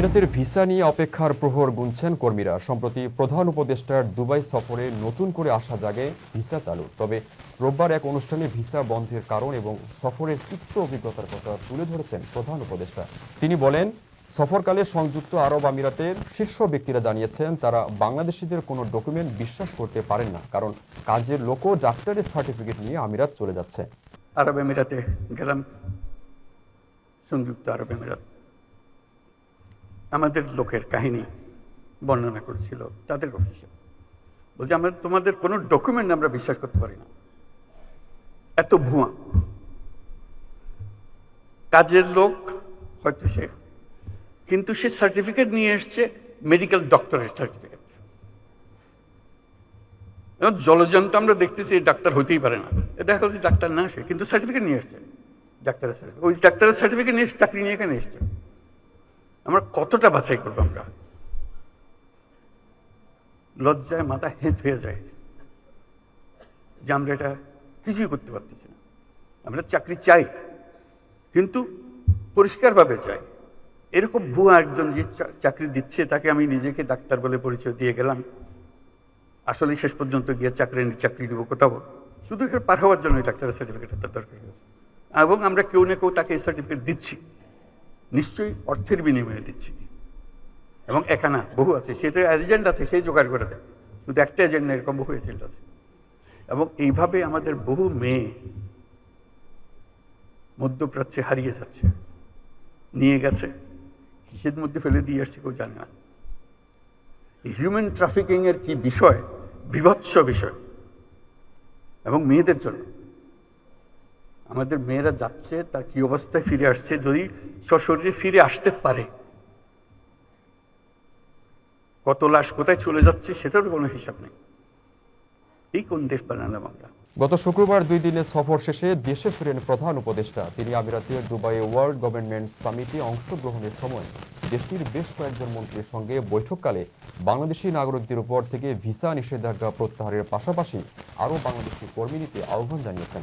আমিরাতের ভিসা নিয়ে অপেক্ষার প্রহর গুনছেন কর্মীরা। সম্প্রতি প্রধান উপদেষ্টার দুবাই সফরে নতুন করে আশা জাগে ভিসা চালু। তবে রোববার এক অনুষ্ঠানে ভিসা বন্ধের কারণ এবং সফরের তিক্ত অভিজ্ঞতার কথা তুলে ধরেছেন প্রধান উপদেষ্টা। তিনি বলেন, সফরকালে সংযুক্ত আরব আমিরাতের শীর্ষ ব্যক্তিরা জানিয়েছেন, তারা বাংলাদেশিদের কোনো ডকুমেন্ট বিশ্বাস করতে পারেন না, কারণ কাজের লোকও ডাক্তারের সার্টিফিকেট নিয়ে আমিরাত চলে যাচ্ছে। আরব আমিরাতে গেলাম, সংযুক্ত আরব আমিরাত। আমাদের লোকের কাহিনী বর্ণনা করছিল, তাদের অফিসে বলছে, আমরা তোমাদের কোনো ডকুমেন্ট আমরা বিশ্বাস করতে পারি না। এত ভুয়া। কাজের লোক হয়তো সে, কিন্তু সে সার্টিফিকেট নিয়ে এসছে মেডিকেল ডক্টরের সার্টিফিকেট জলজন্ত আমরা দেখতেছি ডাক্তার হতেই পারে না। এ দেখা যাচ্ছে ডাক্তার না সে, কিন্তু সার্টিফিকেট নিয়ে এসছে। ডাক্তারের সার্টিফিকেট ওই ডাক্তারের সার্টিফিকেট নিয়ে চাকরি নিয়ে এখানে এসছে। আমরা কতটা বাছাই করব আমরা? লজ্জায় মাথা হেঁট হয়ে যায় যে আমরা এটা কিছুই করতে পারতেছি না। আমরা চাকরি চাই, কিন্তু পরিষ্কারভাবে চাই। এরকম ভুয়া একজন যে চাকরি দিচ্ছে, তাকে আমি নিজেকে ডাক্তার বলে পরিচয় দিয়ে গেলাম। আসলে শেষ পর্যন্ত গিয়ে চাকরি চাকরি দিব কোথাও। শুধু এখানে পার হওয়ার জন্য ডাক্তারের সার্টিফিকেট তার দরকার এবং আমরা কেউ না কেউ তাকে এই সার্টিফিকেট দিচ্ছি। নিশ্চয়ই অর্থের বিনিময়ে দিচ্ছি। এবং একানা বহু আছে, সে তো এজেন্ট আছে সেই জোগাড় করে দেয়। শুধু একটা এজেন্ট এরকম বহু এজেন্ট আছে। এবং এইভাবে আমাদের বহু মেয়ে মধ্যপ্রাচ্যে হারিয়ে যাচ্ছে, নিয়ে গেছে, কিসের মধ্যে ফেলে দিয়ে আসছে কেউ জানে না। হিউম্যান ট্রাফিকিংয়ের কি বিষয়? বিভৎস বিষয়। এবং মেয়েদের জন্য। আমাদের মেয়েরা যাচ্ছে, তার কি অবস্থায় ফিরে আসছে যদি সশরীরে ফিরে আসতে পারে? কত লাশ কোথায় চলে যাচ্ছে সেটার কোনো হিসাব নেই। এই কোন দেশ বানালাম আমরা? গত শুক্রবার দুই দিনের সফর শেষে দেশে ফিরেন প্রধান উপদেষ্টা। তিনি আমিরাতের দুবাইয়ে ওয়ার্ল্ড গভর্নমেন্ট সামিটে অংশগ্রহণের সময় দেশটির বেশ কয়েকজন মন্ত্রীর সঙ্গে বৈঠককালে বাংলাদেশি নাগরিকদের উপর থেকে ভিসা নিষেধাজ্ঞা প্রত্যাহারের পাশাপাশি আরও বাংলাদেশি কর্মী নিতে আহ্বান জানিয়েছেন।